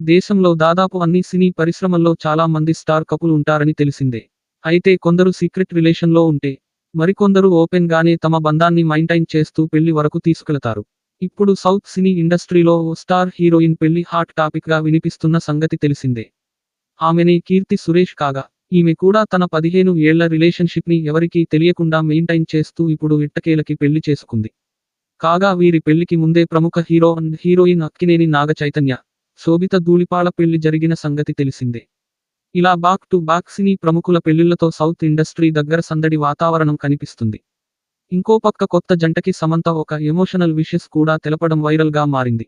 దేశంలో దాదాపు అన్ని సినీ పరిశ్రమల్లో చాలా మంది స్టార్ కపుల్ ఉంటారని తెలిసిందే. అయితే కొందరు సీక్రెట్ రిలేషన్లో ఉంటే మరికొందరు ఓపెన్ గానే తమ బంధాన్ని మైంటైన్ చేస్తూ పెళ్ళి వరకు తీసుకెళతారు. ఇప్పుడు సౌత్ సినీ ఇండస్ట్రీలో ఓ స్టార్ హీరోయిన్ పెళ్ళి హాట్ టాపిక్గా వినిపిస్తున్న సంగతి తెలిసిందే. ఆమెనే కీర్తి సురేష్ కాగా ఈమె కూడా తన పదిహేను ఏళ్ళ రిలేషన్షిప్ని ఎవరికీ తెలియకుండా మెయింటైన్ చేస్తూ ఇప్పుడు ఇట్టకేలకి పెళ్ళి చేసుకుంది. కాగా వీరి పెళ్ళికి ముందే ప్రముఖ hero and heroine Akkineni Naga Chaitanya Sobhita Dhulipala పెళ్ళి జరిగిన సంగతి తెలిసిందే. ఇలా బాక్ టు బాక్ సినీ ప్రముఖుల పెళ్ళిళ్ళతో సౌత్ ఇండస్ట్రీ దగ్గర సందడి వాతావరణం కనిపిస్తుంది. ఇంకో పక్క కొత్త జంటకి సమంత ఒక ఎమోషనల్ విషెస్ కూడా తెలపడం వైరల్గా మారింది.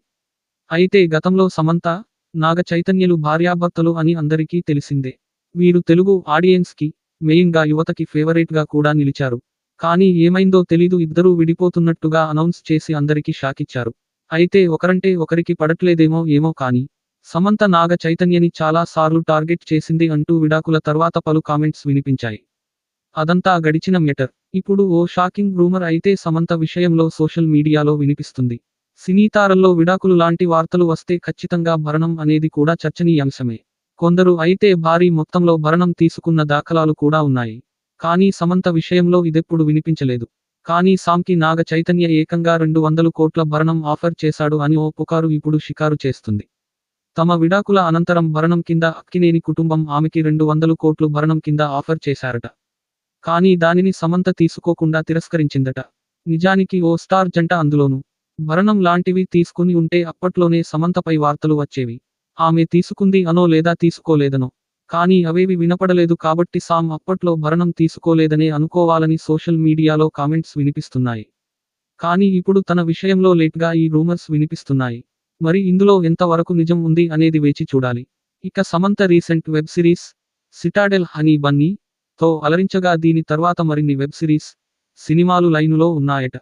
అయితే గతంలో సమంత నాగ చైతన్యలు భార్యాభర్తలు అని అందరికీ తెలిసిందే. వీరు తెలుగు ఆడియన్స్కి మెయిన్గా యువతకి ఫేవరెట్గా కూడా నిలిచారు. కానీ ఏమైందో తెలీదు ఇద్దరూ విడిపోతున్నట్టుగా అనౌన్స్ చేసి అందరికీ షాకిచ్చారు. అయితే ఒకరంటే ఒకరికి పడట్లేదేమో ఏమో కానీ సమంత నాగ చైతన్యని చాలా సార్లు టార్గెట్ చేసింది అంటూ విడాకుల తర్వాత పలు కామెంట్స్ వినిపించాయి. అదంతా గడిచిన మెటర్ ఇప్పుడు ఓ షాకింగ్ రూమర్ అయితే సమంత విషయంలో సోషల్ మీడియాలో వినిపిస్తుంది. సినీతారల్లో విడాకులు లాంటి వార్తలు వస్తే ఖచ్చితంగా భరణం అనేది కూడా చర్చనీయాంశమే. కొందరు అయితే భారీ మొత్తంలో భరణం తీసుకున్న దాఖలాలు కూడా ఉన్నాయి. కానీ సమంత విషయంలో ఇదెప్పుడు వినిపించలేదు. కానీ సామ్కి నాగ చైతన్య ఏకంగా రెండు వందలు కోట్ల భరణం ఆఫర్ చేశాడు అని ఓ పుకారు ఇప్పుడు షికారు చేస్తుంది. తమ విడాకుల అనంతరం భరణం కింద అక్కినేని కుటుంబం ఆమెకి రెండు వందలు కోట్లు భరణం కింద ఆఫర్ చేశారట. కానీ దానిని సమంత తీసుకోకుండా తిరస్కరించిందట. నిజానికి ఓ స్టార్ జంట అందులోనూ. భరణం లాంటివి తీసుకుని ఉంటే అప్పట్లోనే సమంతపై వార్తలు వచ్చేవి. ఆమె తీసుకుంది అనో లేదా తీసుకోలేదనో. కానీ అవేవి వినపడలేదు కాబట్టి సామ్ అప్పట్లో భరణం తీసుకోలేదనే అనుకోవాలని సోషల్ మీడియాలో కామెంట్స్ వినిపిస్తున్నాయి. కానీ ఇప్పుడు తన విషయంలో లేట్గా ఈ రూమర్స్ వినిపిస్తున్నాయి. మరి ఇందులో ఎంతవరకు నిజం ఉంది అనేది వేచి చూడాలి. ఇక Samantha recent web series Citadel Honey Bunny తో అలరించగా దీని తర్వాత మరిన్ని వెబ్ సిరీస్ సినిమాలు లైనులో ఉన్నాయట.